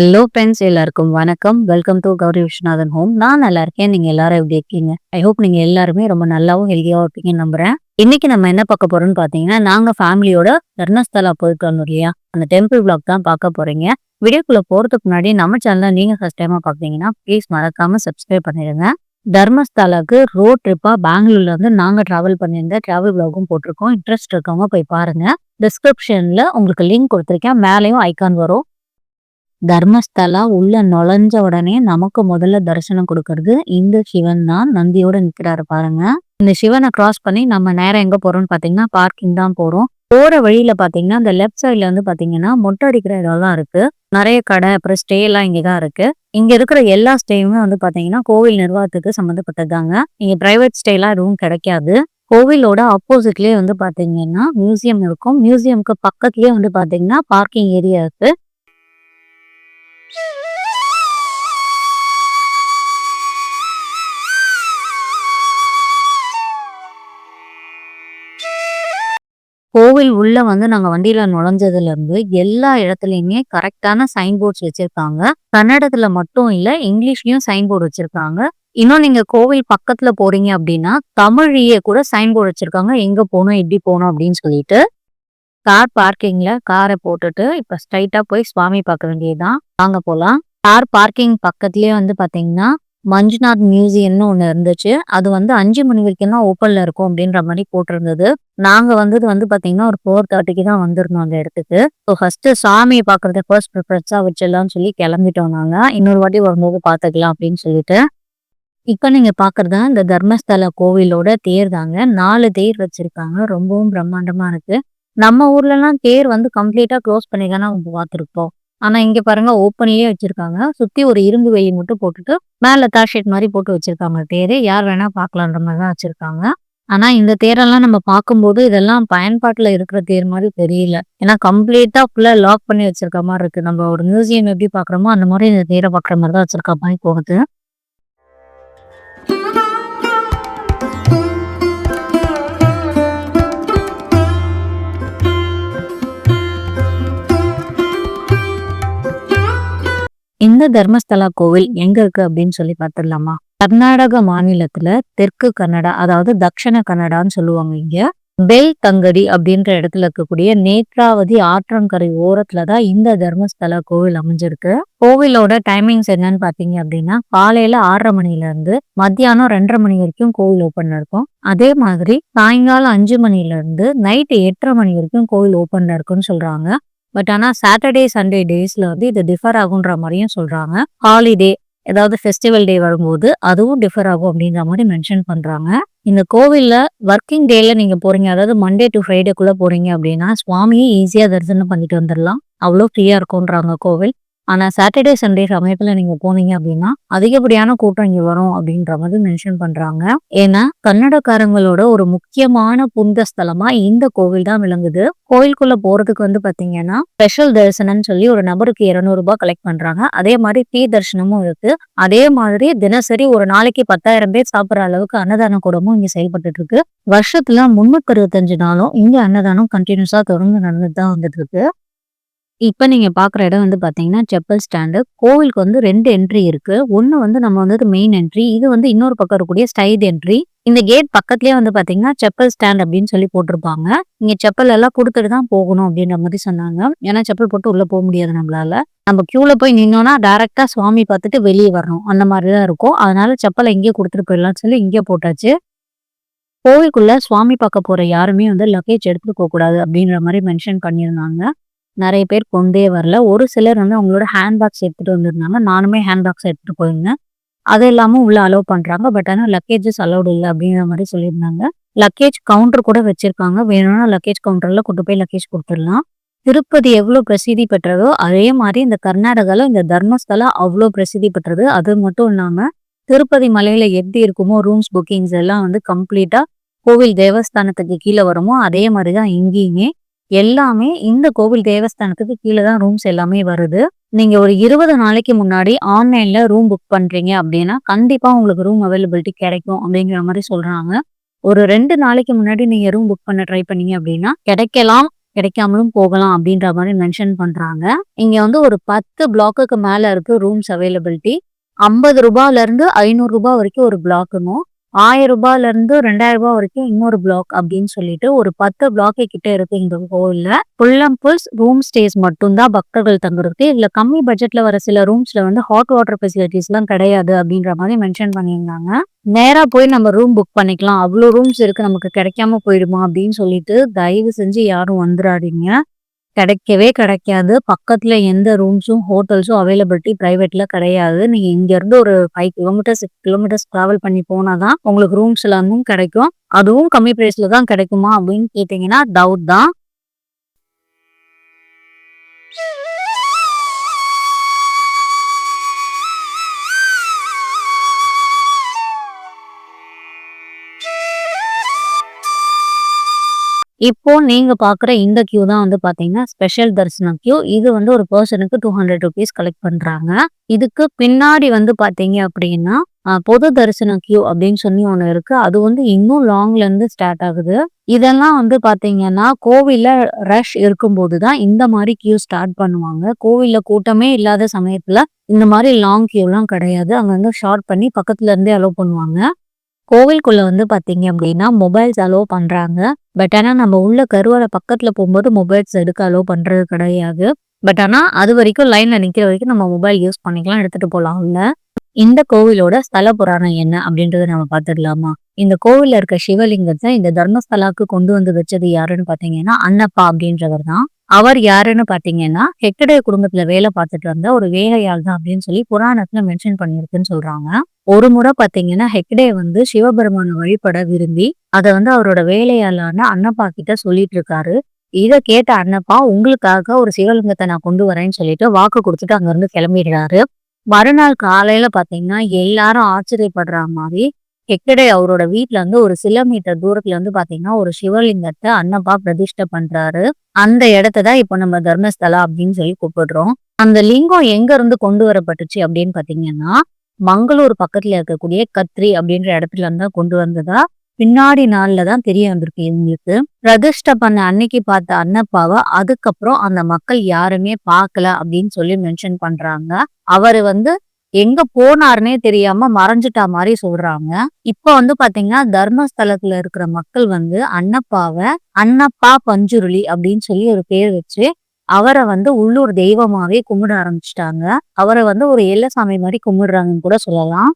Hello friends எல்லாருக்கும் வணக்கம். Welcome to Gowri Viswanathan home நான் நல்லா இருக்கேன். நீங்க எல்லாரும் எப்படி இருக்கீங்க? ஐ ஹோப் நீங்க எல்லாருமே ரொம்ப நல்லாவும் ஹெல்த்தியாவும் இருப்பீங்கன்னு நம்புறேன். இன்னைக்கு நம்ம என்ன பார்க்க போறோம்னு பாத்தீங்கன்னா நாங்க ஃபேமிலியோட தர்ணஸ்தலா போயிருக்கோம் இல்லையா? அந்த டெம்பிள் பிளாக் தான் பார்க்க போறீங்க. வீடியோக்குள்ள போறதுக்கு முன்னாடி நம்ம சேனலை நீங்க ஃபர்ஸ்ட் டைமா பாத்தீங்கன்னா ப்ளீஸ் மறக்காம சப்ஸ்கிரைப் பண்ணிடுங்க. தர்மஸ்தலாக்கு ரோட் ட்ரிப்பா பெங்களூர்ல இருந்து நாங்க டிராவல் பண்ணியிருந்த டிராவல் பிளாகும் போட்டிருக்கோம். இன்ட்ரெஸ்ட் இருக்கவங்க போய் பாருங்க. டிஸ்கிரிப்ஷன்ல உங்களுக்கு லிங்க் கொடுத்துருக்கேன். மேலேயும் ஐக்கான் வரும். தர்மஸ்தலா உள்ள நுழைஞ்ச உடனே நமக்கு முதல்ல தரிசனம் கொடுக்கறது இந்த சிவன் தான். நந்தியோட நிக்கிறாரு பாருங்க. இந்த சிவனை கிராஸ் பண்ணி நம்ம நேரம் எங்க போறோம்னு பாத்தீங்கன்னா பார்க்கிங் தான் போறோம். போற வழியில பாத்தீங்கன்னா இந்த லெஃப்ட் சைட்ல வந்து பாத்தீங்கன்னா மொட்டை அடிக்கிற இடம்லாம் இருக்கு. நிறைய கடை அப்புறம் ஸ்டே எல்லாம் இங்கதான் இருக்கு. இங்க இருக்கிற எல்லா ஸ்டேயுமே வந்து பாத்தீங்கன்னா கோவில் நிர்வாகத்துக்கு சம்மந்தப்பட்டதாங்க இங்க பிரைவேட் ஸ்டே எல்லாம் எதுவும் கிடைக்காது. கோவிலோட ஆப்போசிட்லயே வந்து பாத்தீங்கன்னா மியூசியம் இருக்கும். மியூசியம்க்கு பக்கத்துலயே வந்து பாத்தீங்கன்னா பார்க்கிங் ஏரியா இருக்கு. கோவில் உள்ள வந்து நாங்க வண்டியில நுழைஞ்சதுல இருந்து எல்லா இடத்துலயுமே கரெக்டான சைன் போர்ட்ஸ் வச்சிருக்காங்க. கன்னடத்துல மட்டும் இல்ல இங்கிலீஷ்லயும் சைன் போர்டு வச்சிருக்காங்க. இன்னும் நீங்க கோவில் பக்கத்துல போறீங்க அப்படின்னா தமிழையே கூட சைன் போர்டு வச்சிருக்காங்க. எங்க போகணும் எப்படி போகணும் அப்படின்னு சொல்லிட்டு கார் பார்க்கிங்ல காரை போட்டுட்டு இப்ப ஸ்ட்ரைட்டா போய் சுவாமி பார்க்க வேண்டியதுதான். வாங்க போலாம். கார் பார்க்கிங் பக்கத்துலயே வந்து பாத்தீங்கன்னா மஞ்சுநாத் மியூசியம்னு ஒண்ணு இருந்துச்சு. அது வந்து அஞ்சு மணி வரைக்கும் தான் ஓப்பன்ல இருக்கும் அப்படின்ற மாதிரி போட்டிருந்தது. நாங்க வந்தது வந்து பாத்தீங்கன்னா ஒரு ஃபோர் தேர்ட்டிக்கு தான் வந்திருந்தோம் அந்த இடத்துக்கு. ஸோ ஃபர்ஸ்ட் சாமியை பாக்குறத ஃபர்ஸ்ட் ப்ரிஃபரன்ஸா வச்சிடலாம்னு சொல்லி கிளம்பிட்டோம் நாங்க. இன்னொரு வாட்டி வரும்போது பாத்துக்கலாம் அப்படின்னு சொல்லிட்டு. இப்ப நீங்க பாக்குறது இந்த தர்மஸ்தல கோவிலோட தேர் தாங்க. நாலு தேர் வச்சிருக்காங்க. ரொம்பவும் பிரம்மாண்டமா இருக்கு. நம்ம ஊர்லலாம் தேர் வந்து கம்ப்ளீட்டா க்ளோஸ் பண்ணி தானே பார்த்துருப்போம். ஆனா இங்க பாருங்க ஓப்பன்லயே வச்சிருக்காங்க. சுத்தி ஒரு இரும்பு வெயில் மட்டும் போட்டுட்டு மேல தார்ஷெட் மாதிரி போட்டு வச்சிருக்காங்க தேர். யார் வேணா பார்க்கலான்ற மாதிரி தான் வச்சிருக்காங்க. ஆனா இந்த தேரெல்லாம் நம்ம பார்க்கும்போது இதெல்லாம் பயன்பாட்டுல இருக்கிற தேர் மாதிரி தெரியல. ஏன்னா கம்ப்ளீட்டா ஃபுல்லா லாக் பண்ணி வச்சிருக்க மாதிரி இருக்கு. நம்ம ஒரு மியூசியம் எப்படி பாக்குறோமோ அந்த மாதிரி இந்த தேரை பாக்குற மாதிரி தான் வச்சிருக்க மாதிரி போகுது. இந்த தர்மஸ்தலா கோவில் எங்க இருக்கு அப்படின்னு சொல்லி பார்த்துடலாமா கர்நாடக மாநிலத்துல தெற்கு கன்னடா அதாவது தக்ஷண கன்னடான்னு சொல்லுவாங்க இங்க. பெல் தங்கடி அப்படின்ற இடத்துல இருக்கக்கூடிய நேத்ராவதி ஆற்றங்கரை ஓரத்துல தான் இந்த தர்மஸ்தல கோவில் அமைஞ்சிருக்கு. கோவிலோட டைமிங்ஸ் என்னன்னு பாத்தீங்க அப்படின்னா காலையில ஆறரை மணில இருந்து மத்தியானம் ரெண்டரை மணி வரைக்கும் கோவில் ஓப்பன் இருக்கும் அதே மாதிரி சாயங்காலம் அஞ்சு மணில இருந்து நைட்டு எட்டரை மணி வரைக்கும் கோவில் ஓபன்ல இருக்குன்னு சொல்றாங்க. பட் ஆனால் சாட்டர்டே சண்டே டேஸ்ல வந்து இது டிஃபர் ஆகுன்ற மாதிரியும் சொல்றாங்க. ஹாலிடே ஏதாவது ஃபெஸ்டிவல் டே வரும்போது அதுவும் டிஃபர் ஆகும் அப்படின்ற மாதிரி மென்ஷன் பண்றாங்க. இந்த கோவிலில் ஒர்க்கிங் டேல நீங்க போறீங்க அதாவது மண்டே டு ஃப்ரைடேக்குள்ள போறீங்க அப்படின்னா சுவாமியை ஈஸியா தரிசனம் பண்ணிட்டு வந்துடலாம் அவ்வளோ ஃப்ரீயா இருக்கும்ன்றாங்க கோவில். ஆனால் சாட்டர்டே சண்டே சமயத்தில் நீங்கள் போனீங்க அப்படின்னா அதிகப்படியான கூட்டம் இங்கே வரும் அப்படின்ற மாதிரி மென்ஷன் பண்ணுறாங்க ஏன்னா கன்னடக்காரங்களோட ஒரு முக்கியமான புனித ஸ்தலமாக இந்த கோவில் தான் விளங்குது. கோயிலுக்குள்ளே போகிறதுக்கு வந்து பார்த்தீங்கன்னா ஸ்பெஷல் தரிசனம்னு சொல்லி ஒரு நபருக்கு இரநூறுபா கலெக்ட் பண்ணுறாங்க அதே மாதிரி தீ தரிசனமும் இருக்குது அதே மாதிரி தினசரி ஒரு நாளைக்கு பத்தாயிரம் பேர் சாப்பிட்ற அளவுக்கு அன்னதான கூடமும் இங்கே செயல்பட்டு இருக்கு. வருஷத்துல முன்னூத்தி அறுபத்தஞ்சு நாளும் இங்க அன்னதானம் கண்டினியூஸா தொடர்ந்து நடந்துட்டு தான் வந்துட்டு இருக்கு இப்ப நீங்க பாக்குற இடம் வந்து பாத்தீங்கன்னா செப்பல் ஸ்டாண்டு கோவிலுக்கு வந்து ரெண்டு என்ட்ரி இருக்கு. ஒண்ணு வந்து நம்ம வந்து மெயின் என்ட்ரி இது வந்து இன்னொரு பக்கம் இருக்கக்கூடிய ஸ்டைட் என்ட்ரி இந்த கேட் பக்கத்துலயே வந்து பாத்தீங்கன்னா செப்பல் ஸ்டாண்ட் அப்படின்னு சொல்லி போட்டிருப்பாங்க. இங்க செப்பல் எல்லாம் கொடுத்துட்டு தான் போகணும் அப்படின்ற மாதிரி சொன்னாங்க. ஏன்னா செப்பல் போட்டு உள்ள போக முடியாது நம்மளால. நம்ம கியூல போய் நின்னோம்னா டைரக்டா சுவாமி பார்த்துட்டு வெளியே வரணும். அந்த மாதிரிதான் இருக்கும். அதனால செப்பலை இங்கே கொடுத்துட்டு போயிடலாம்னு சொல்லி இங்கே போட்டாச்சு. கோவிலுக்குள்ள சுவாமி பார்க்க போற யாருமே வந்து லக்கேஜ் எடுத்துட்டு போக கூடாது அப்படின்ற மாதிரி மென்ஷன் பண்ணியிருந்தாங்க. நிறைய பேர் கொண்டே வரல. ஒரு சிலர் வந்து அவங்களோட ஹேண்ட்பேக்ஸ் எடுத்துகிட்டு எடுத்துட்டு வந்திருந்தாங்க. நானுமே ஹேண்ட்பேக்ஸ் எடுத்துகிட்டு எடுத்துட்டு போயிருந்தேன். அது இல்லாமல் உள்ள அலோவ் பண்றாங்க. பட் ஆனால் லக்கேஜஸ் அலௌடு இல்லை அப்படிங்கிற மாதிரி சொல்லியிருந்தாங்க. லக்கேஜ் கவுண்டர் கூட வச்சிருக்காங்க. வேணும்னா லக்கேஜ் கவுண்டர்ல கொண்டு போய் லக்கேஜ் கொடுத்துடலாம். திருப்பதி எவ்வளோ பிரசித்தி பெற்றதோ அதே மாதிரி இந்த கர்நாடகாவில் இந்த தர்மஸ்தலா அவ்வளோ பிரசித்தி பெற்றது. அது மட்டும் இல்லாம திருப்பதி மலையில எப்படி இருக்குமோ ரூம்ஸ் புக்கிங்ஸ் எல்லாம் வந்து கம்ப்ளீட்டா கோவில் தேவஸ்தானத்துக்கு கீழே வருமோ அதே மாதிரி தான் இங்கேயுமே எல்லாமே இந்த கோவில் தேவஸ்தானத்துக்கு கீழே தான் ரூம்ஸ் எல்லாமே வருது. நீங்க ஒரு இருபது நாளைக்கு முன்னாடி ஆன்லைன்ல ரூம் புக் பண்றீங்க அப்படின்னா கண்டிப்பா உங்களுக்கு ரூம் அவைலபிலிட்டி கிடைக்கும் அப்படிங்கிற மாதிரி சொல்றாங்க. ஒரு ரெண்டு நாளைக்கு முன்னாடி நீங்க ரூம் புக் பண்ண ட்ரை பண்ணீங்க அப்படின்னா கிடைக்கலாம் கிடைக்காமலும் போகலாம் அப்படின்ற மாதிரி மென்ஷன் பண்றாங்க. இங்க வந்து ஒரு பத்து பிளாக்குக்கு மேல இருக்கு ரூம்ஸ் அவைலபிலிட்டி ஐம்பது ரூபாயில இருந்து ஐநூறு ரூபாய் வரைக்கும் ஒரு பிளாக்குனும் ஆயிரம் ரூபாயில இருந்து ரெண்டாயிரம் ரூபாய் வரைக்கும் இன்னொரு பிளாக் அப்படின்னு சொல்லிட்டு ஒரு பத்து பிளாக்கு கிட்ட இருக்கு இந்த கோவில்ல. Full and fulls room stays மட்டும்தான் பக்தர்கள் தங்குறதுக்கு. இதுல கம்மி பட்ஜெட்ல வர சில ரூம்ஸ்ல வந்து ஹாட் வாட்டர் ஃபெசிலிட்டிஸ் எல்லாம் கிடையாது அப்படின்ற மாதிரி மென்ஷன் பண்ணியிருந்தாங்க. நேரா போய் நம்ம ரூம் புக் பண்ணிக்கலாம். அவ்வளோ ரூம்ஸ் இருக்கு நமக்கு கிடைக்காம போயிடுமா அப்படின்னு சொல்லிட்டு தயவு செஞ்சு யாரும் வந்துடாதீங்க கிடைக்கவே கிடைக்காது. பக்கத்துல எந்த ரூம்ஸும் ஹோட்டல்ஸும் அவைலபிலிட்டி பிரைவேட்ல கிடையாது. நீங்க இங்க இருந்து ஒரு five kilometres six kilometres travel பண்ணி போனாதான் உங்களுக்கு ரூம்ஸ் எல்லாமும் கிடைக்கும். அதுவும் கம்மி பிரைஸ்ல தான் கிடைக்குமா அப்படின்னு கேட்டீங்கன்னா டவுட் தான். இப்போ நீங்க பாக்குற இந்த கியூ தான் வந்து பாத்தீங்கன்னா ஸ்பெஷல் தரிசனம் கியூ இது வந்து ஒரு பர்சனுக்கு டூ ஹண்ட்ரட் ருபீஸ் கலெக்ட் பண்றாங்க. இதுக்கு பின்னாடி வந்து பாத்தீங்க அப்படின்னா பொது தரிசன கியூ அப்படின்னு சொல்லி ஒண்ணு இருக்கு. அது வந்து இன்னும் லாங்ல இருந்து ஸ்டார்ட் ஆகுது. இதெல்லாம் வந்து பாத்தீங்கன்னா கோவில்ல ரஷ் இருக்கும்போது தான் இந்த மாதிரி கியூ ஸ்டார்ட் பண்ணுவாங்க. கோவில்ல கூட்டமே இல்லாத சமயத்துல இந்த மாதிரி லாங் கியூ எல்லாம் கிடையாது. அங்கங்க ஷார்ட் பண்ணி பக்கத்துல இருந்தே அலோவ் பண்ணுவாங்க. கோவிலுக்குள்ள வந்து பார்த்தீங்க அப்படின்னா மொபைல்ஸ் அலோவ் பண்றாங்க. பட் ஆனால் நம்ம உள்ள கருவறை பக்கத்துல போகும்போது மொபைல்ஸ் எடுக்க அலோவ் பண்றது கிடையாது. பட் ஆனால் அது வரைக்கும் லைன்ல நிக்கிற வரைக்கும் நம்ம மொபைல் யூஸ் பண்ணிக்கலாம் எடுத்துட்டு போகலாம் உள்ள இந்த கோவிலோட ஸ்தல புராணம் என்ன அப்படின்றத நம்ம பார்த்துடலாமா? இந்த கோவில்ல இருக்க சிவலிங்கத்தை இந்த தர்மஸ்தலாக்கு கொண்டு வந்து வச்சது யாருன்னு பாத்தீங்கன்னா அன்னப்பா அப்படின்றவர் தான். அவர் யாருன்னு பாத்தீங்கன்னா ஹெக்கடே குடும்பத்துல வேலை பார்த்துட்டு வந்த ஒரு வேலையாள் தான் அப்படின்னு சொல்லி புராணத்துல மென்ஷன் பண்ணியிருக்குன்னு சொல்றாங்க. ஒரு முறை பாத்தீங்கன்னா ஹெக்டே வந்து சிவபெருமான வழிபட விரும்பி அதை வந்து அவரோட வேலையாளான அன்னப்பா கிட்ட சொல்லிட்டு இருக்காரு. இதை கேட்ட அன்னப்பா உங்களுக்காக ஒரு சிவலிங்கத்தை நான் கொண்டு வரேன்னு சொல்லிட்டு வாக்கு கொடுத்துட்டு அங்கிருந்து கிளம்பிடுறாரு. மறுநாள் காலையில பாத்தீங்கன்னா எல்லாரும் ஆச்சரியப்படுற மாதிரி ஹெக்டே அவரோட வீட்டுல இருந்து ஒரு சில மீட்டர் தூரத்துல வந்து பாத்தீங்கன்னா ஒரு சிவலிங்கத்தை அன்னப்பா பிரதிஷ்டை பண்றாரு. அந்த இடத்த தான் இப்போ நம்ம தர்மஸ்தலா அப்படின்னு சொல்லி கூப்பிடுறோம். அந்த லிங்கம் எங்க இருந்து கொண்டு வரப்பட்டுச்சு அப்படின்னு பாத்தீங்கன்னா மங்களூர் பக்கத்துல இருக்கக்கூடிய கத்ரி அப்படின்ற இடத்துல இருந்தா கொண்டு வந்ததா? பின்னாடி நாள்ல தான் தெரிய வந்திருக்கு இவங்களுக்கு பிரதிஷ்டை பண்ண அன்னைக்கு பார்த்த அன்னப்பாவை அதுக்கப்புறம் அந்த மக்கள் யாருமே பார்க்கல அப்படின்னு சொல்லி மென்ஷன் பண்றாங்க. அவரு வந்து எங்க போனாருன்னே தெரியாம மறைஞ்சிட்டா மாதிரி சொல்றாங்க. இப்ப வந்து பாத்தீங்கன்னா தர்மஸ்தலத்துல இருக்கிற மக்கள் வந்து அன்னப்பாவை அன்னப்பா பஞ்சுருளி அப்படின்னு சொல்லி ஒரு பேர் வச்சு அவரை வந்து உள்ளூர் தெய்வமாவே கும்பிட ஆரம்பிச்சிட்டாங்க. அவரை வந்து ஒரு எல்லசாமி மாதிரி கும்பிடுறாங்கன்னு கூட சொல்லலாம்.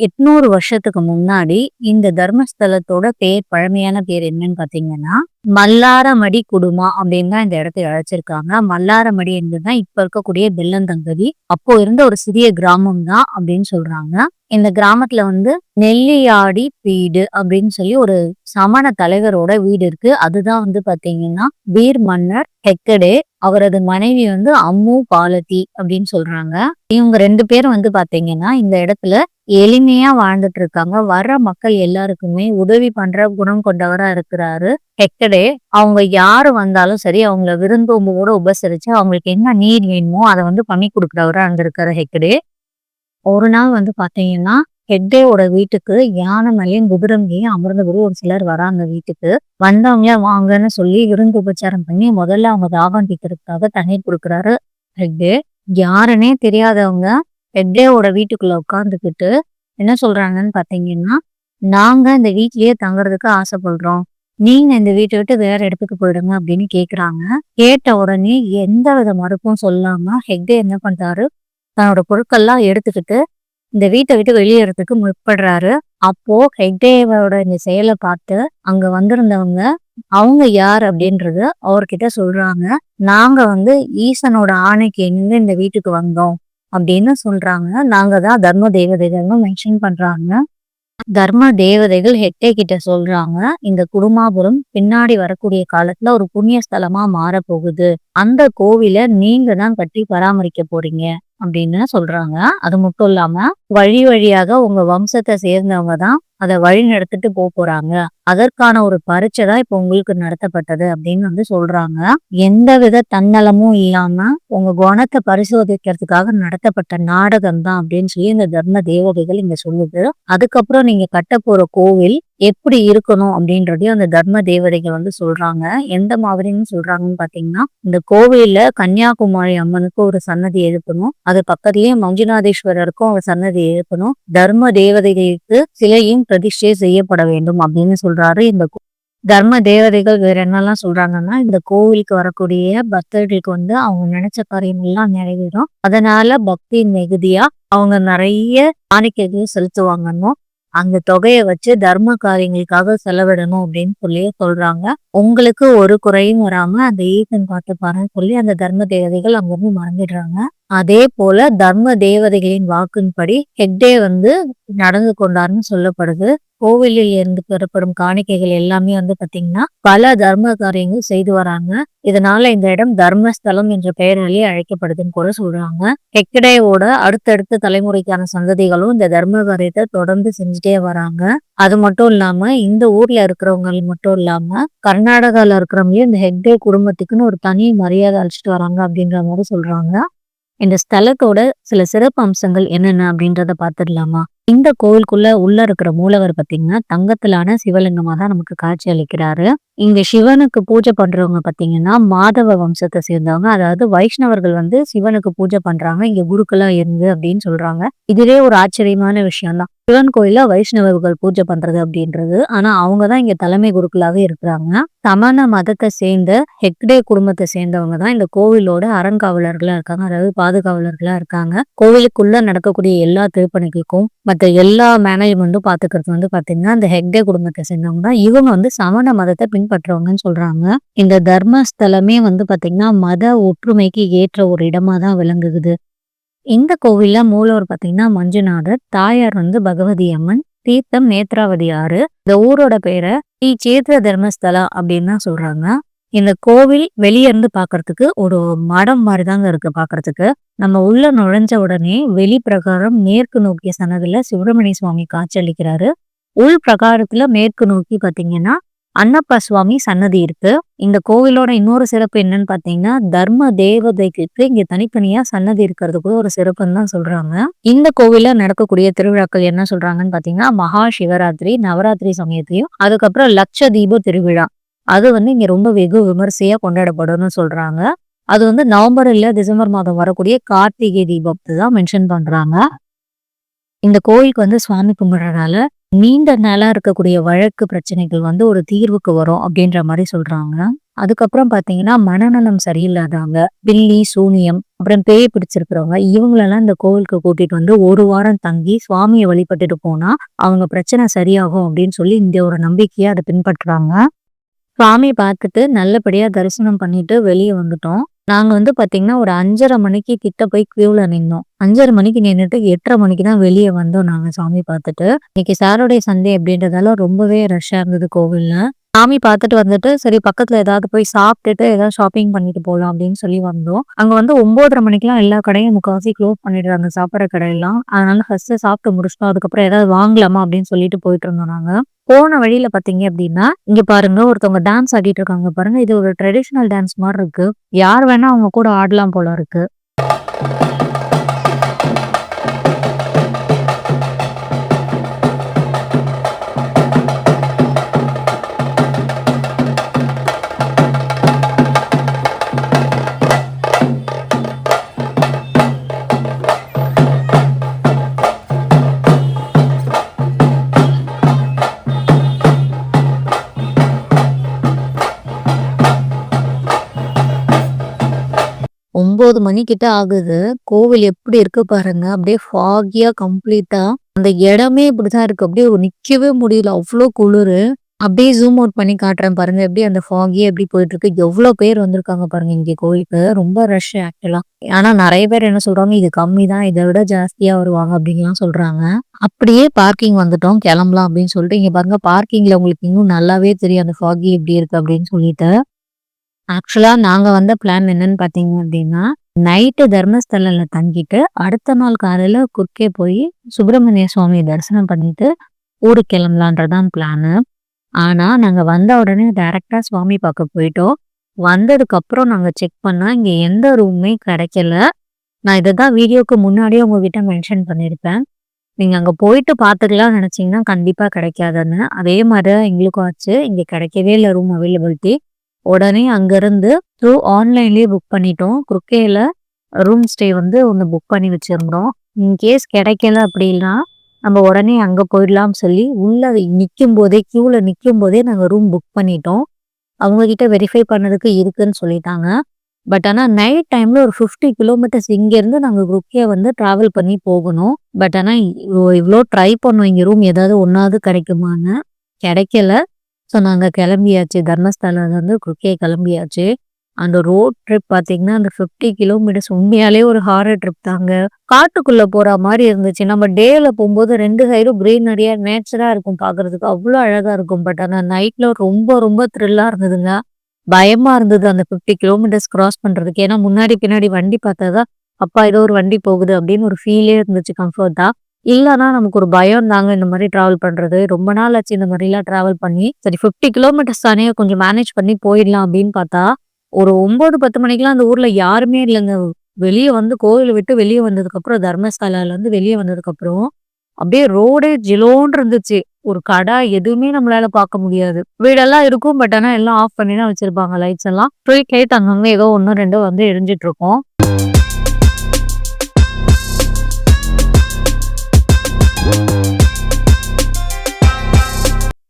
எட்நூறு வருஷத்துக்கு முன்னாடி இந்த தர்மஸ்தலத்தோட பேர் பழமையான பேர் என்னன்னு பாத்தீங்கன்னா மல்லாரமடி குடுமா அப்படின்னு தான் இந்த இடத்தை அழைச்சிருக்காங்க. மல்லாரமடி என்பதுதான் இப்ப இருக்கக்கூடிய பெல்லந்தங்கதி அப்போ இருந்த ஒரு சிறிய கிராமம் தான் அப்படின்னு சொல்றாங்க. இந்த கிராமத்துல வந்து நெல்லியாடி வீடு அப்படின்னு சொல்லி ஒரு சமண தலைவரோட வீடு இருக்கு. அதுதான் வந்து பாத்தீங்கன்னா வீர் மன்னர் ஹெக்கடே அவரது மனைவி வந்து அம்மு பாலதி அப்படின்னு சொல்றாங்க. இவங்க ரெண்டு பேரும் வந்து பாத்தீங்கன்னா இந்த இடத்துல எளிமையா வாழ்ந்துட்டு இருக்காங்க. வர்ற மக்கள் எல்லாருக்குமே உதவி பண்ற குணம் கொண்டவரா இருக்கிறாரு ஹெக்கடே அவங்க யாரு வந்தாலும் சரி அவங்கள விருந்தோம்புவோட உபசரிச்சு அவங்களுக்கு என்ன நீர் வேணுமோ அதை வந்து பண்ணி கொடுக்குறவரா இருந்திருக்காரு ஹெக்கடே ஒரு நாள் வந்து பாத்தீங்கன்னா ஹெக்டேவோட வீட்டுக்கு யானை மேலேயும் குதிரங்கையும் அமர்ந்தபடி ஒரு சிலர் வராங்க வீட்டுக்கு. வந்தவங்க வாங்கன்னு சொல்லி விருந்து உபச்சாரம் பண்ணி முதல்ல அவங்க தாகம் தீக்கிறதுக்காக தண்ணீர் கொடுக்குறாரு ஹெக்டே. யாருன்னே தெரியாதவங்க ஹெட்டேவோட வீட்டுக்குள்ள உட்காந்துக்கிட்டு என்ன சொல்றாங்கன்னு பாத்தீங்கன்னா நாங்க இந்த வீட்லயே தங்குறதுக்கு ஆசைப்படுறோம். நீங்க இந்த வீட்டை விட்டு வேற இடத்துக்கு போயிடுங்க அப்படின்னு கேக்குறாங்க. கேட்ட உடனே எந்த வித மறுப்பும் சொல்லாம ஹெக்டே என்ன பண்றாரு? தன்னோட பொருட்கள்லாம் எடுத்துக்கிட்டு இந்த வீட்டை விட்டு வெளியேறதுக்கு முற்படுறாரு. அப்போ ஹெக்டேவோட இந்த செயலை பார்த்து அங்க வந்திருந்தவங்க அவங்க யார்? அப்படின்றது அவர்கிட்ட சொல்றாங்க. நாங்க வந்து ஈசனோட ஆணைக்கு எங்க இந்த வீட்டுக்கு வந்தோம். அப்படின்னு சொல்றாங்க. நாங்க தான் தர்ம தேவதைகள்னு மென்ஷன் பண்றாங்க. தர்ம தேவதைகள் ஹெட்டே கிட்ட சொல்றாங்க. இந்த குடுமாபுரம் பின்னாடி வரக்கூடிய காலத்துல ஒரு புண்ணிய ஸ்தலமா மாற போகுது அந்த கோவில நீங்க தான் கட்டி பராமரிக்க போறீங்க அப்படின்னு சொல்றாங்க. அது மட்டும் இல்லாம வழி வழியாக உங்க வம்சத்தை சேர்ந்தவங்க தான் அதை வழி நடத்திட்டு போக போறாங்க. அதற்கான ஒரு பரீட்சை தான் இப்போ உங்களுக்கு நடத்தப்பட்டது அப்படின்னு வந்து சொல்றாங்க. எந்த வித தன்னலமும் இல்லாம உங்க குணத்தை பரிசோதிக்கிறதுக்காக நடத்தப்பட்ட நாடகம் தான் அப்படின்னு சொல்லி இந்த தர்ம தேவதைகள் இங்க சொல்லுது. அதுக்கப்புறம் நீங்க கட்ட போற கோவில் எப்படி இருக்கணும் அப்படின்றதையும் அந்த தர்ம தேவதைகள் வந்து சொல்றாங்க. எந்த மாதிரின்னு சொல்றாங்கன்னு பாத்தீங்கன்னா இந்த கோவில்ல கன்னியாகுமரி அம்மனுக்கு ஒரு சன்னதி எழுப்பணும். அது பக்கத்துலயே மஞ்சுநாதேஸ்வரருக்கும் ஒரு சன்னதி எழுப்பணும். தர்ம தேவதைகளுக்கு சிலையும் பிரதிஷ்டை செய்யப்பட வேண்டும் அப்படின்னு சொல்றாரு. இந்த தர்ம தேவதைகள் வேற என்னெல்லாம் சொல்றாங்கன்னா இந்த கோவிலுக்கு வரக்கூடிய பக்தர்களுக்கு வந்து அவங்க நினைச்ச காரியம் எல்லாம் நிறைவேறும். அதனால பக்தி மிகுதியா அவங்க நிறைய காணிக்கைகள் செலுத்துவாங்கன்னும் அந்த தொகையை வச்சு தர்ம காரியங்களுக்காக செலவிடணும் அப்படின்னு சொல்லி சொல்றாங்க. உங்களுக்கு ஒரு குறையும் வராம அந்த ஈசன் பார்த்து பாருன்னு சொல்லி அந்த தர்ம தேவதைகள் அங்கிருந்து மறந்துடுறாங்க. அதே போல தர்ம தேவதைகளின் வாக்கின்படி ஹெக்டே வந்து நடந்து கொண்டார்னு சொல்லப்படுது. கோவிலில் இருந்து பெறப்படும் காணிக்கைகள் எல்லாமே வந்து பாத்தீங்கன்னா பல தர்ம காரியங்கள் செய்து வராங்க. இதனால இந்த இடம் தர்மஸ்தலம் என்ற பெயராலேயே அழைக்கப்படுதுன்னு கூட சொல்றாங்க. ஹெக்கடேவோட அடுத்தடுத்த தலைமுறைக்கான சந்ததிகளும் இந்த தர்ம காரியத்தை தொடர்ந்து செஞ்சுட்டே வராங்க. அது மட்டும் இல்லாம இந்த ஊர்ல இருக்கிறவங்க மட்டும் இல்லாம கர்நாடகால இருக்கிறவங்க இந்த ஹெக்டே குடும்பத்துக்குன்னு ஒரு தனி மரியாதை அழைச்சிட்டு வராங்க அப்படின்ற மாதிரி சொல்றாங்க. இந்த ஸ்தலத்தோட சில சிறப்பு அம்சங்கள் என்னென்ன அப்படின்றத பார்த்துடலாமா? இந்த கோவிலுக்குள்ள உள்ள இருக்கிற மூலவர் பாத்தீங்கன்னா தங்கத்திலான சிவலிங்கமாக தான் நமக்கு காட்சி அளிக்கிறாரு. இங்க சிவனுக்கு பூஜை பண்றவங்க பாத்தீங்கன்னா மாதவ வம்சத்தை சேர்ந்தவங்க. அதாவது வைஷ்ணவர்கள் வந்து சிவனுக்கு பூஜை பண்றாங்க. இங்க குருக்களா இருந்து அப்படின்னு சொல்றாங்க. இதுவே ஒரு ஆச்சரியமான விஷயம் தான் சிவன் கோயில வைஷ்ணவர்கள் பூஜை பண்றது அப்படின்றது. ஆனா அவங்கதான் இங்க தலைமை குருக்களாக இருக்கிறாங்க. சமண மதத்தை சேர்ந்த ஹெக்டே குடும்பத்தை சேர்ந்தவங்க தான் இந்த கோவிலோட அறங்காவலர்களா இருக்காங்க. அதாவது பாதுகாவலர்களா இருக்காங்க. கோவிலுக்குள்ள நடக்கக்கூடிய எல்லா திருப்பணிகளுக்கும் மற்ற எல்லா மேனேஜ்மெண்ட்டும் பாத்துக்கிறது வந்து பாத்தீங்கன்னா இந்த ஹெக்டே குடும்பத்தை சேர்ந்தவங்க தான். இவங்க வந்து சமண மதத்தை பின்பற்றவங்கன்னு சொல்றாங்க. இந்த தர்மஸ்தலமே வந்து பாத்தீங்கன்னா மத ஒற்றுமைக்கு ஏற்ற ஒரு இடமா தான் விளங்குகுது. இந்த கோவில்ல மூலவர் பாத்தீங்கன்னா மஞ்சுநாதர் தாயார் வந்து பகவதி அம்மன் தீர்த்தம் நேத்ராவதி ஆறு. இந்த ஊரோட பேரை ஸ்ரீ சேத்திர தர்மஸ்தலா அப்படின்னு தான் சொல்றாங்க. இந்த கோவில் வெளியே இருந்து பாக்குறதுக்கு ஒரு மடம் மாதிரிதாங்க இருக்கு பாக்குறதுக்கு. நம்ம உள்ள நுழைஞ்ச உடனே வெளி பிரகாரம் மேற்கு நோக்கிய சனதுல சுப்பிரமணிய சுவாமி காட்சி அளிக்கிறாரு. உள் பிரகாரத்துல மேற்கு நோக்கி பாத்தீங்கன்னா அன்னப்பா சுவாமி சன்னதி இருக்கு. இந்த கோவிலோட இன்னொரு சிறப்பு என்னன்னு பாத்தீங்கன்னா தர்ம தேவதைக்கு இங்க தனித்தனியா சன்னதி இருக்கிறது கூட ஒரு சிறப்புன்னு தான் சொல்றாங்க. இந்த கோவில நடக்கக்கூடிய திருவிழாக்கள் என்ன சொல்றாங்கன்னு பாத்தீங்கன்னா மகா சிவராத்திரி நவராத்திரி சமயத்தையும் அதுக்கப்புறம் லட்ச தீப திருவிழா. அது வந்து இங்க ரொம்ப வெகு விமரிசையா கொண்டாடப்படும்னு சொல்றாங்க. அது வந்து நவம்பர் இல்ல டிசம்பர் மாதம் வரக்கூடிய கார்த்திகை தீபத்தை தான் மென்ஷன் பண்றாங்க. இந்த கோயிலுக்கு வந்து சுவாமி கும்பிடுறதால நீண்ட நாளா இருக்கக்கூடிய வழக்கு பிரச்சனைகள் வந்து ஒரு தீர்வுக்கு வரும் அப்படின்ற மாதிரி சொல்றாங்க. அதுக்கப்புறம் பாத்தீங்கன்னா மனநலம் சரியில்லாதவங்க பில்லி சூனியம் அப்புறம் பேய் பிடிச்சிருக்கிறவங்க இவங்களெல்லாம் இந்த கோவிலுக்கு கூட்டிட்டு வந்து ஒரு வாரம் தங்கி சுவாமியை வழிபட்டுட்டு போனா அவங்க பிரச்சனை சரியாகும் அப்படின்னு சொல்லி இந்த ஒரு நம்பிக்கையை அதை பின்பற்றுறாங்க. சுவாமி பார்த்துட்டு நல்லபடியா தரிசனம் பண்ணிட்டு வெளியே வந்துட்டோம். நாங்கள் வந்து பார்த்தீங்கன்னா ஒரு அஞ்சரை மணிக்கு கிட்ட போய் க்யூவில் நின்னோம். அஞ்சரை மணிக்கு நின்றுட்டு எட்டரை மணிக்கு தான் வெளியே வந்தோம் நாங்கள் சாமி பார்த்துட்டு. இன்னைக்கு சாரோடைய சந்தை அப்படின்றதால ரொம்பவே ரஷ்ஷாக இருந்தது கோவிலில். சாமி பார்த்துட்டு வந்துட்டு சரி பக்கத்துல ஏதாவது போய் சாப்பிட்டுட்டு ஏதாவது ஷாப்பிங் பண்ணிட்டு போகலாம் அப்படின்னு சொல்லி வந்தோம். அங்க வந்து ஒன்பதரை மணிக்கெல்லாம் எல்லா கடையும் முக்காவாசி க்ளோஸ் பண்ணிடுறாங்க சாப்பிட்ற கடையெல்லாம். அதனால ஃபர்ஸ்ட் சாப்பிட்டு முடிச்சிட்டோம். அதுக்கப்புறம் ஏதாவது வாங்கலாமா அப்படின்னு சொல்லிட்டு போயிட்டு இருந்தோம் நாங்க. போன வழியில பாத்தீங்க அப்படின்னா இங்க பாருங்க ஒருத்தவங்க டான்ஸ் ஆடிட்டு இருக்காங்க பாருங்க. இது ஒரு ட்ரெடிஷ்னல் டான்ஸ் மாதிரி இருக்கு யார் வேணா அவங்க கூட ஆடலாம் போல இருக்கு. ஒன்பது மணிக்கிட்ட ஆகுது. கோவில் எப்படி இருக்கு பாருங்க. அப்படியே ஃபாகியா கம்ப்ளீட்டா அந்த இடமே இப்படிதான் இருக்கு. அப்படியே நிக்கவே முடியல. அவ்வளோ குளிரு. அப்படியே ஜூம் அவுட் பண்ணி காட்டுறேன் பாருங்க. எப்படி அந்த ஃபாகியே எப்படி போயிட்டு இருக்கு எவ்வளோ பேர் வந்திருக்காங்க பாருங்க இங்க கோயிலுக்கு. ரொம்ப ரஷ் ஆக்சுவலா ஆனா நிறைய பேர் என்ன சொல்றாங்க இது கம்மி தான் இதை விட ஜாஸ்தியா வருவாங்க அப்படின்லாம் சொல்றாங்க. அப்படியே பார்க்கிங் வந்துட்டோம். கிளம்பலாம் அப்படின்னு சொல்லிட்டு இங்க பாருங்க. பார்க்கிங்ல உங்களுக்கு இன்னும் நல்லாவே தெரியும் அந்த ஃபாகி எப்படி இருக்கு அப்படின்னு சொல்லிட்டு. ஆக்சுவலா நாங்க வந்த பிளான் என்னன்னு பாத்தீங்க அப்படின்னா நைட்டு தர்மஸ்தலில் தங்கிட்டு அடுத்த நாள் காலையில குறுக்கே போய் சுப்பிரமணிய சுவாமி தரிசனம் பண்ணிட்டு ஊருக்கு கிளம்பலான்றதான் பிளானு ஆனா நாங்க வந்த உடனே டைரக்டா சுவாமி பார்க்க போயிட்டோம். வந்ததுக்கு அப்புறம் நாங்க செக் பண்ணா இங்க எந்த ரூமுமே கிடைக்கல. நான் இதை தான் வீடியோக்கு முன்னாடியே உங்ககிட்ட மென்ஷன் பண்ணியிருப்பேன். நீங்க அங்க போயிட்டு பார்த்துக்கலாம்னு நினைச்சீங்கன்னா கண்டிப்பா கிடைக்காதுன்னு. அதே மாதிரி எங்களுக்கும் ஆச்சு. இங்க கிடைக்கவே இல்லை ரூம் அவைலபிலிட்டி. உடனே அங்கேருந்து த்ரூ ஆன்லைன்லேயே புக் பண்ணிட்டோம். குருக்கேல ரூம் ஸ்டே வந்து ஒன்று புக் பண்ணி வச்சுருந்தோம் இன்கேஸ் கிடைக்கல அப்படின்னா, நம்ம உடனே அங்கே போயிடலாம்னு சொல்லி உள்ள க்யூவில் நிற்கும் போதே நாங்கள் ரூம் புக் பண்ணிட்டோம். அவங்கக்கிட்ட வெரிஃபை பண்ணதுக்கு இருக்குன்னு சொல்லிட்டாங்க. பட் ஆனால் நைட் டைமில் ஒரு 50 கிலோமீட்டர்ஸ் இங்கேருந்து நாங்கள் குருக்கே வந்து ட்ராவல் பண்ணி போகணும். பட் ஆனால் இவ்வளோ ட்ரை பண்ணோம் இங்கே ரூம் ஏதாவது ஒன்றாவது கிடைக்குமான்னு. கிடைக்கல. ஸோ நாங்கள் கிளம்பியாச்சு. தர்மஸ்தலாலருந்து குருக்கே கிளம்பியாச்சு. அந்த ரோட் ட்ரிப் பார்த்தீங்கன்னா, அந்த 50 கிலோமீட்டர்ஸ் உண்மையாலே ஒரு ஹாரர் ட்ரிப் தாங்க. காட்டுக்குள்ளே போகிற மாதிரி இருந்துச்சு. நம்ம டேவில் போகும்போது ரெண்டு சைடும் க்ரீனரியாக நேச்சராக இருக்கும் பார்க்கறதுக்கு. அவ்வளோ அழகாக இருக்கும். பட் ஆனால் நைட்டில் ரொம்ப ரொம்ப த்ரில்லாக இருந்ததுங்க. பயமாக இருந்தது அந்த 50 கிலோமீட்டர்ஸ் கிராஸ் பண்ணுறதுக்கு ஏன்னா முன்னாடி பின்னாடி வண்டி பார்த்தா தான், அப்பா ஏதோ ஒரு வண்டி போகுது அப்படின்னு ஒரு ஃபீலே இருந்துச்சு கம்ஃபர்ட்டாக இல்லைன்னா நமக்கு ஒரு பயம் தாங்க இந்த மாதிரி டிராவல் பண்றது. ரொம்ப நாள் ஆச்சு இந்த மாதிரிலாம் டிராவல் பண்ணி. சரி 50 கிலோமீட்டர்ஸ் தானே கொஞ்சம் மேனேஜ் பண்ணி போயிடலாம் அப்படின்னு பார்த்தா, ஒரு 9, 10 மணிக்கெல்லாம் அந்த ஊர்ல யாருமே இல்லைங்க வெளியே வந்து கோவில் விட்டு வெளியே வந்ததுக்கப்புறம் தர்மஸ்தலாலேருந்து வெளியே வந்ததுக்கப்புறம், அப்படியே ரோடே ஜிலோன்னு இருந்துச்சு. ஒரு கடை எதுவுமே நம்மளால பார்க்க முடியாது. வீடெல்லாம் இருக்கும். பட் ஆனா எல்லாம் ஆஃப் பண்ணி தான் வச்சிருப்பாங்க லைட்ஸ் எல்லாம். ஸ்ட்ரீட் லைட் அங்கங்க ஏதோ 1, 2 வந்து எரிஞ்சிட்டு இருக்கோம்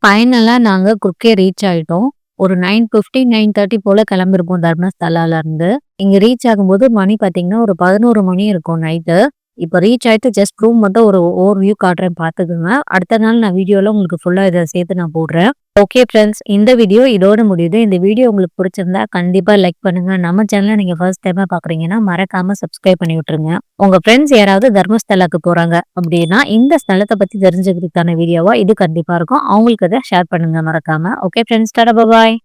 ஃபைனலாக நாங்கள் குருக்கே ரீச் ஆயிட்டோம். ஒரு நைன் ஃபிஃப்டி நைன் தேர்ட்டி போல் கிளம்பிருப்போம் தர்மஸ்தலாலேருந்து இங்கே ரீச் ஆகும்போது மணி பார்த்தீங்கன்னா, ஒரு 11 மணி இருக்கும் நைட்டு. இப்போ ரீச் ஆயிட்டு ஜஸ்ட் ரூம் மட்டும் ஒரு ஓவர் வியூ காட்டுறேன் பார்த்துக்கங்க. அடுத்த நாள் நான் வீடியோல உங்களுக்கு ஃபுல்லா இதை சேர்த்து நான் போடுறேன். ஓகே ஃப்ரெண்ட்ஸ் இந்த வீடியோ இதோட முடியுது. இந்த வீடியோ உங்களுக்கு பிடிச்சிருந்தா கண்டிப்பா லைக் பண்ணுங்க. நம்ம சேனல நீங்க ஃபர்ஸ்ட் டைமா பார்க்குறீங்கன்னா, மறக்காம சப்ஸ்கிரைப் பண்ணி விட்டுருங்க. உங்க ஃப்ரெண்ட்ஸ் யாராவது தர்மஸ்தலாக்கு போறாங்க அப்படின்னா, இந்த ஸ்தலத்தை பத்தி தெரிஞ்சுக்கிறதுக்கான வீடியோவா இது கண்டிப்பா இருக்கும். அவங்களுக்கு அதை ஷேர் பண்ணுங்க மறக்காம. Okay friends tata bye.